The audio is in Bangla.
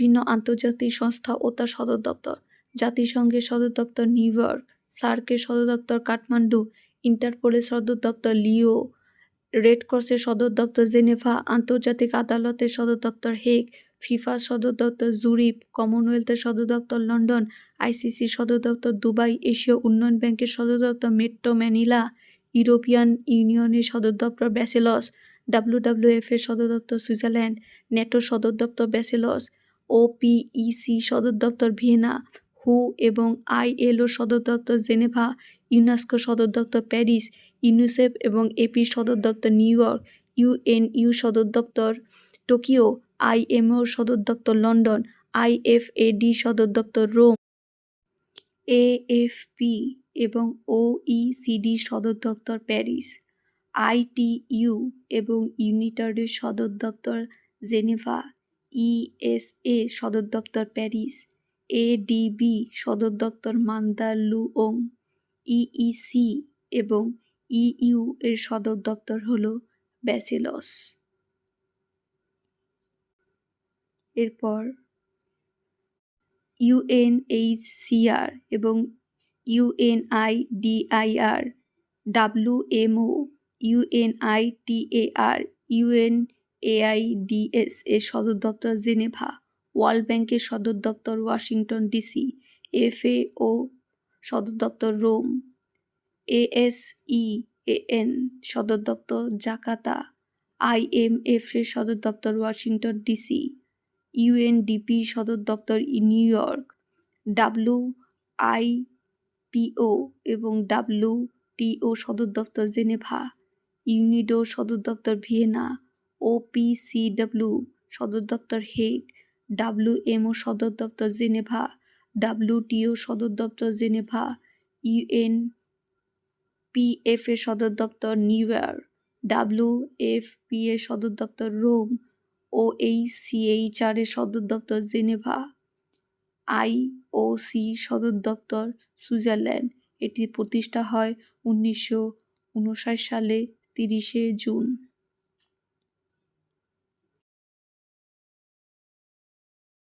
বিভিন্ন আন্তর্জাতিক সংস্থা ও তার সদর দপ্তর জাতিসংঘের সদর দপ্তর নিউ ইয়র্ক সার্কের সদর দপ্তর কাঠমান্ডু ইন্টারপোলের সদর দপ্তর লিও রেড ক্রসের সদর দপ্তর জেনেভা আন্তর্জাতিক আদালতের সদর দপ্তর হেগ ফিফা সদর দপ্তর জুরিপ কমনওয়েলথের সদর দপ্তর লন্ডন আইসিসি সদর দপ্তর দুবাই এশীয় উন্নয়ন ব্যাংকের সদর দপ্তর মেট্রো ম্যানিলা ইউরোপিয়ান ইউনিয়নের সদর দপ্তর ব্যাসেলস ডাব্লিউডাব্লিউএফ এর সদর দপ্তর সুইজারল্যান্ড ন্যাটোর সদর দপ্তর ব্যাসেলস ওপিইসি সদর দপ্তর ভিয়েনা, হু এবং আইএলও সদর দপ্তর জেনেভা, ইউনেস্কো সদর দপ্তর প্যারিস, ইউনিসেফ এবং এপির সদর দপ্তর নিউ ইয়র্ক ইউএনইউ সদর দপ্তর টোকিও আইএমও সদর দপ্তর লন্ডন আইএফএডি সদর দপ্তর রোম এএফপি এবং ওইসিডি সদর দপ্তর প্যারিস আইটিইউ এবং ইউনিটারের সদর দপ্তর জেনেভা। ইএসএ সদর দপ্তর প্যারিস, এডিবি সদর দপ্তর মান্দালুওং, ইইসি এবং ইইউ এর সদর দপ্তর হল ব্যাসেলস। এরপর ইউএনএইচসিআর এবং ইউএনআইডিআইআর, ডাব্লিউএমও, ইউএনআইটিএআর ইউএনএআইডিএস এর সদর দপ্তর জেনেভা, ওয়ার্ল্ড ব্যাংকের সদর দপ্তর ওয়াশিংটন ডিসি, এফএও সদর দপ্তর রোম এএসইএএন সদর দপ্তর জাকার্তা আইএমএফ এর সদর দপ্তর ওয়াশিংটন ডিসি ইউএনডিপি সদর দপ্তর নিউ ইয়র্ক, ডাব্লিউ আইপিও এবং ডাব্লিউটিও সদর দপ্তর জেনেভা ইউনিডো সদর দপ্তর ভিয়েনা ওপিসিডব্লিউ সদর দপ্তর হেগ ডাব্লিউএমও সদর দপ্তর জেনেভা ডাব্লিউটিও সদর দপ্তর জেনেভা ইউএন পিএফ এর সদর দপ্তর New York W F P এর সদর দপ্তর রোম ও এইচসিএইচআর এর সদর দপ্তর জেনেভা আইওসি সদর দপ্তর সুইজারল্যান্ড। এটি প্রতিষ্ঠা হয় উনিশশো উনষাট সালে তিরিশে জুন।